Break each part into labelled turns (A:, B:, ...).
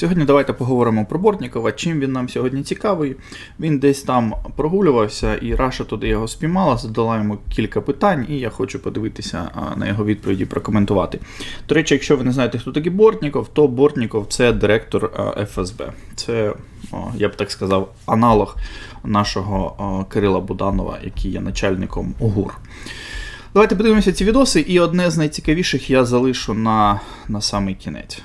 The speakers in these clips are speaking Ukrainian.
A: Сьогодні давайте поговоримо про Бортнікова. Чим він нам сьогодні цікавий. Він десь там прогулювався, і Раша туди його спіймала, задала йому кілька питань, і я хочу подивитися на його відповіді, прокоментувати. До речі, якщо ви не знаєте, хто такий Бортніков, то Бортніков це директор ФСБ. Це, я б так сказав, аналог нашого Кирила Буданова, який є начальником УГУР. Давайте подивимося ці відоси, і одне з найцікавіших я залишу на, на самий кінець.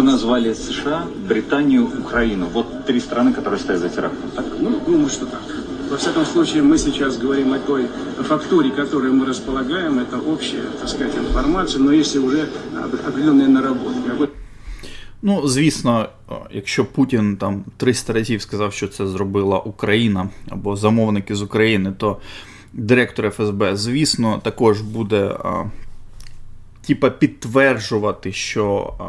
B: Вы назвали США, Британию, Украину. Вот три страны, которые стоят за терактом. Так?
C: Ну, думаю, что так. Во всяком случае, мы сейчас говорим о той фактуре, которой мы располагаем. Это общая, так сказать, информация, но если уже об- определенные наработки. Об этом
A: Ну, звісно, о, якщо Путін там 300 разів сказав, що це зробила Україна або замовники з України, то директор ФСБ, звісно, також буде а, типа підтверджувати, що а,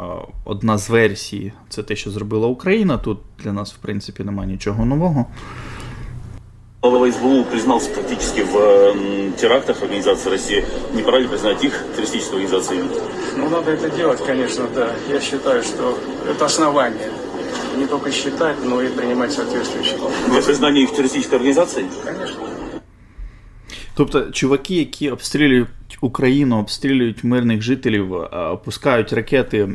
A: одна з версій це те, що зробила Україна. Тут для нас, в принципі, немає нічого нового.
D: Глава СБУ признался фактически в терактах организации России. Не пора ли признать их террористической организацией?
C: Ну, надо это делать, конечно, да. Я считаю, что это основание. Не только считать, но и принимать соответствующие.
D: Для признания их террористической организацией?
C: Конечно.
A: Тобто, чуваки, які обстрілюють Україну, обстрілюють мирних жителів, а, опускають ракети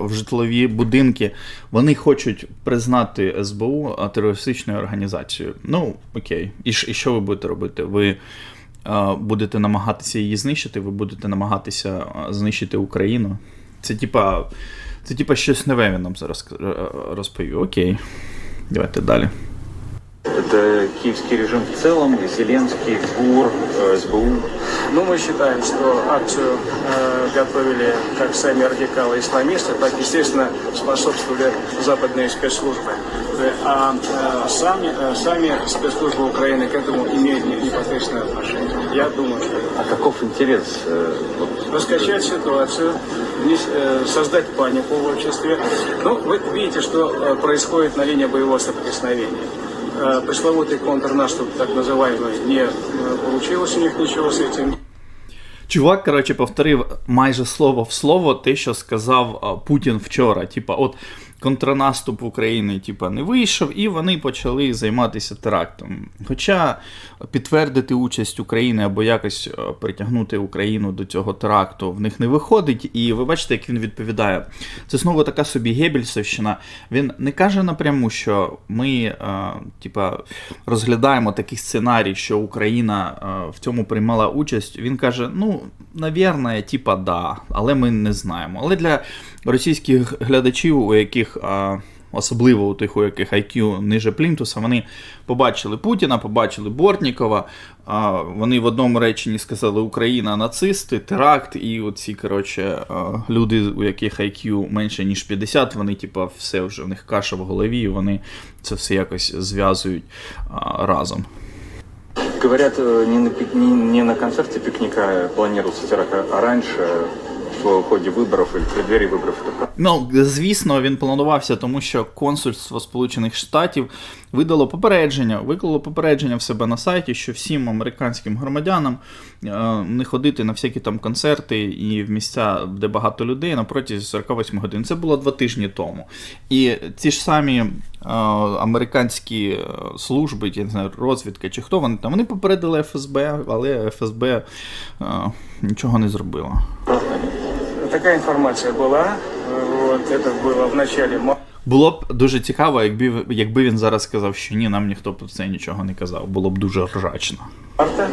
A: в житлові будинки, вони хочуть признати СБУ терористичною організацією. Ну, окей. І, і що ви будете робити? Ви будете намагатися її знищити, ви будете намагатися знищити Україну. Це типа. Це типа щось нове він нам зараз е, розповів. Окей. Давайте далі.
B: Это киевский режим в целом, Зеленский, ГУР, э, СБУ.
C: Ну, мы считаем, что акцию э, готовили как сами радикалы-исламисты, так, естественно, способствовали западные спецслужбы. А э, сами, э, сами спецслужбы Украины к этому имеют не- непосредственное отношение. Я думаю, что
B: А каков интерес? э, вот,
C: раскачать ситуацию, внес- э, создать панику в обществе. Ну, вы видите, что э, происходит на линии боевого соприкосновения. Э, Пресловутый контрнаступ, так называемый, не э, получилось у них ничего с этим.
A: Чувак, коротше, повторив майже слово в слово те, що сказав а, Путін вчора. Типа, от контрнаступ в Україні типа, не вийшов, і вони почали займатися терактом. Хоча підтвердити участь України або якось притягнути Україну до цього теракту в них не виходить. І ви бачите, як він відповідає. Це знову така собі Геббельсовщина. Він не каже напряму, що ми а, типа, розглядаємо такий сценарій, що Україна а, в цьому приймала участь. Він каже: ну, навірно, типа, да, але ми не знаємо. Але для російських глядачів, у яких. А, Особливо у тих, у яких IQ ниже Плінтуса, вони побачили Путіна, побачили Бортнікова. Вони в одному реченні сказали Україна нацисти, теракт, і оці, коротше, люди, у яких IQ менше ніж 50, вони, типа, все вже в них каша в голові, і вони це все якось зв'язують разом.
B: Говорят, э, не на, не, не на концерте пикника планировался теракт, а раньше, в ходе выборов или в преддверии выборов. Это правда?
A: Ну, звісно, він планувався, тому що консульство Сполучених Штатів видало попередження, виклало попередження в себе на сайті, що всім американським громадянам е, не ходити на всякі там концерти і в місця, де багато людей на протязі 48 годин. Це було два тижні тому. І ці ж самі е, американські е, служби, я не знаю, розвідка чи хто вони там, вони попередили ФСБ, але ФСБ е, нічого не зробила.
C: Такая информация была. Э, Вот, это было в начале марта.
A: Було б дуже цікаво, якби, якби він зараз сказав, що ні, нам ніхто про це нічого не казав. Було б дуже ржачно.
C: Э,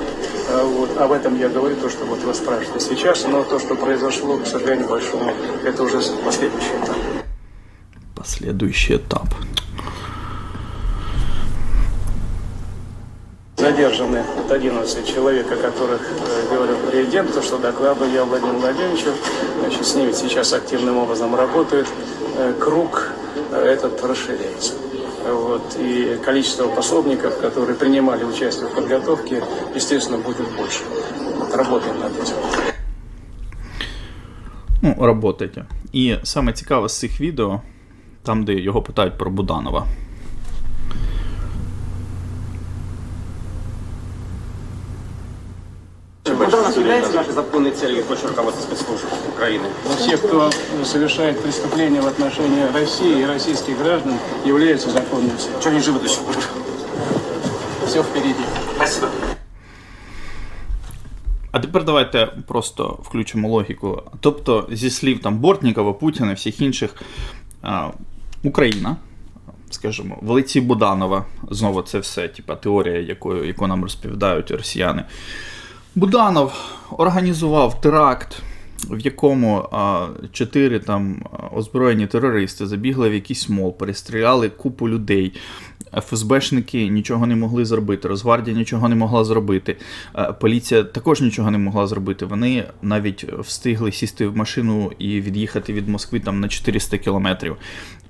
C: Вот, об этом я говорю, то, что вот вы спрашиваете сейчас, но то, что произошло, к сожалению большому, это уже последующий этап.
A: Послідуючий етап.
C: Задержаны вот 11 человек, о которых э, говорил президент, то, что докладывал я Владимиру Владимировичу. Значит, с ними сейчас активным образом работают. Э, Круг э, этот расширяется. Вот, и количество пособников, которые принимали участие в подготовке, естественно, будет больше. Вот, работаем над этим.
A: Ну, работайте. І саме цікаве з цих відео, там, де його питають про Буданова.
E: Когда у нас является наши законные военной целью точно руководство спецслужб Украины.
C: Все, кто совершает преступления в отношении России и российских граждан, являются законными.
E: Чего они живы до сих пор?
C: Все впереди.
E: Спасибо.
A: А тепер давайте просто включимо логіку. Тобто, зі слів там Бортнікова, Путіна, всіх інших, а, Україна, скажімо, в лиці Буданова, знову це все, типа теорія, якою, яку нам розповідають росіяни. Буданов організував теракт, в якому а, чотири там озброєні терористи забігли в якийсь мол, перестріляли купу людей. ФСБшники нічого не могли зробити, Росгвардія нічого не могла зробити. Поліція також нічого не могла зробити. Вони навіть встигли сісти в машину і від'їхати від Москви там на 400 кілометрів.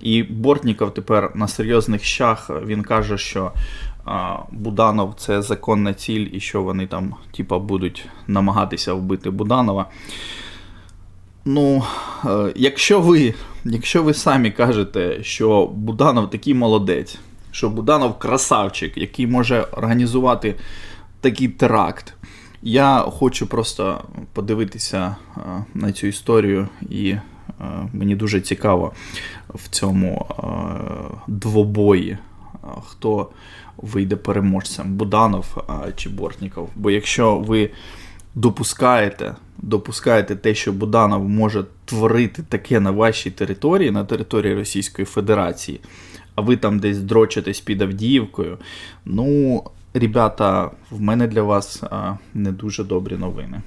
A: І Бортніков тепер на серйозних щах він каже, що Буданов це законна ціль, і що вони там, типа, будуть намагатися вбити Буданова. Ну, е, якщо ви, якщо ви самі кажете, що Буданов такий молодець, що Буданов красавчик, який може організувати такий теракт, я хочу просто подивитися е, на цю історію, і е, мені дуже цікаво в цьому двобої, хто вийде переможцем, Буданов е, чи Бортніков. Бо якщо ви допускаєте, допускаєте те, що Буданов може творити таке на вашій території, на території Російської Федерації, а ви там десь дрочитесь під Авдіївкою, ну, ребята, в мене для вас а, не дуже добрі новини.